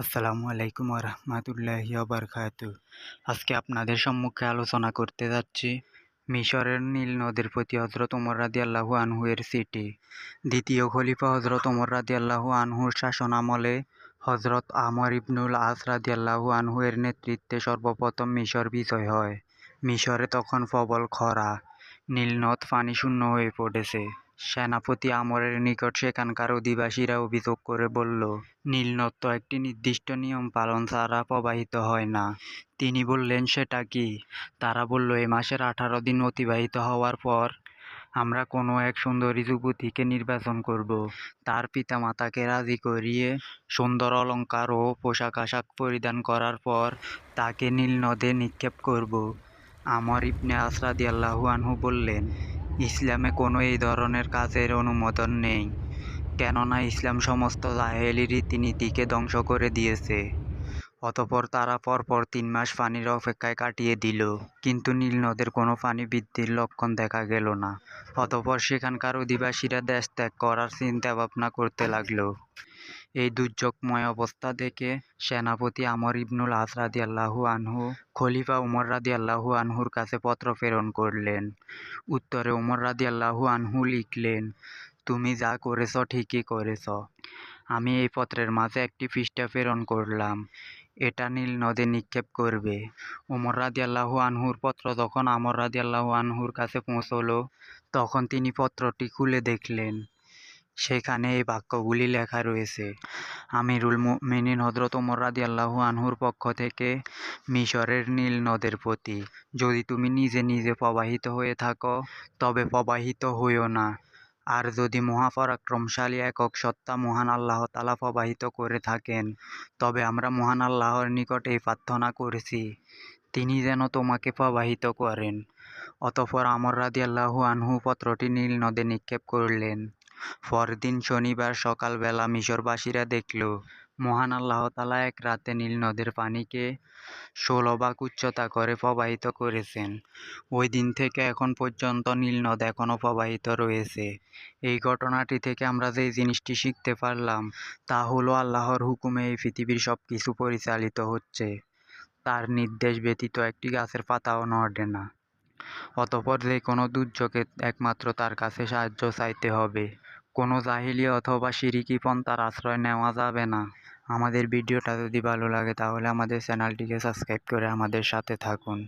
আসসালামু আলাইকুম রহমতুল্লাহি বারকাতু আজকে আপনাদের সম্মুখে আলোচনা করতে যাচ্ছি মিশরের নীল নদের প্রতি হজরত ওমর রাদি আল্লাহু আনহু এর সিটি। দ্বিতীয় খলিফা হজরত ওমর রাদি আল্লাহু আনহুর শাসন আমলে হজরত আমর ইবনুল আস রাদি আল্লাহু আনহু এর নেতৃত্বে সর্বপ্রথম মিশর বিজয় হয়। মিশরে তখন প্রবল খরা নীলনদ পানি শূন্য হয়ে পড়েছে। সেনাপতি আমরের নিকট সেখানকার অধিবাসীরা অভিযোগ করে বলল নীলনদ তো একটি নির্দিষ্ট নিয়ম পালন ছাড়া প্রবাহিত হয় না। তিনি বললেন, সেটা কি? তারা বলল, এ মাসের আঠারো দিন অতিবাহিত হওয়ার পর আমরা কোনো এক সুন্দরী যুবতীকে নির্বাচন করব। তার পিতামাতাকে রাজি করিয়ে সুন্দর অলংকার ও পোশাক আশাক পরিধান করার পর তাকে নীল নদে নিক্ষেপ করব। আমর ইবনে আসরাদি আল্লাহু আনহু বললেন ইসলামে কোনো এই ধরনের কাজের অনুমোদন নেই, কেননা ইসলাম সমস্ত জাহেলি রীতিনীতিকে ধ্বংস করে দিয়েছে। অতপর তারা পরপর তিন মাস পানির অপেক্ষায় কাটিয়ে দিল, কিন্তু নীল নদের কোনো পানি বৃদ্ধির লক্ষণ দেখা গেল না। অতপর সেখানকার অধিবাসীরা দেশ ত্যাগ করার চিন্তা ভাবনা করতে লাগল। এই দুর্যোগময় অবস্থা দেখে সেনাপতি আমর ইবনুল আস রাদি আল্লাহু আনহু, খলিফা উমর রাদি আল্লাহু আনহুর কাছে পত্র প্রেরণ করলেন। উত্তরে উমর রাদি আল্লাহু আনহু লিখলেন, তুমি যা করেছ ঠিকই করেছ। আমি এই পত্রের মাঝে একটি পৃষ্ঠা প্রেরণ করলাম। এটা নীল নদে নিক্ষেপ করবে। উমর রাদি আল্লাহু আনহুর পত্র যখন আমর রাদি আল্লাহু আনহুর কাছে পৌঁছলো, তখন তিনি পত্রটি খুলে দেখলেন। সেখানে এই বাক্যগুলি লেখা রয়েছে। আমিরুল মুমিনিন হজরত ওমর রাদি আল্লাহু আনহুর পক্ষ থেকে, মিশরের নীল নদের প্রতি, যদি তুমি নিজে নিজে প্রবাহিত হয়ে থাকো, তবে প্রবাহিত হইও না। আর যদি মহাপরাক্রমশালী একক সত্তা মহান আল্লাহ তালা প্রবাহিত করে থাকেন, তবে আমরা মহান আল্লাহর নিকট এই প্রার্থনা করেছি, তিনি যেন তোমাকে প্রবাহিত করেন। অতঃপর আমর রাদি আল্লাহু আনহু পত্রটি নীল নদে নিক্ষেপ করলেন। পরদিন শনিবার সকালবেলা মিশরবাসীরা দেখল, মহান আল্লাহ তালা এক রাতে নীল নদের পানিকে ষোলো ভাগ উচ্চতা করে প্রবাহিত করেছেন। ওই দিন থেকে এখন পর্যন্ত নীল নদ এখনও প্রবাহিত রয়েছে। এই ঘটনাটি থেকে আমরা যে জিনিসটি শিখতে পারলাম, তা হলো আল্লাহর হুকুমে এই পৃথিবীর সব কিছু পরিচালিত হচ্ছে। তার নির্দেশ ব্যতীত একটি গাছের পাতাও নড়ে না। অতপর যে কোনো দুর্যোগে একমাত্র তার কাছে সাহায্য চাইতে হবে। কোনো জাহিলি অথবা সিরিকি পন্থার আশ্রয় নেওয়া যাবে না। আমাদের ভিডিওটা যদি ভালো লাগে তাহলে আমাদের চ্যানেলটিকে সাবস্ক্রাইব করে আমাদের সাথে থাকুন।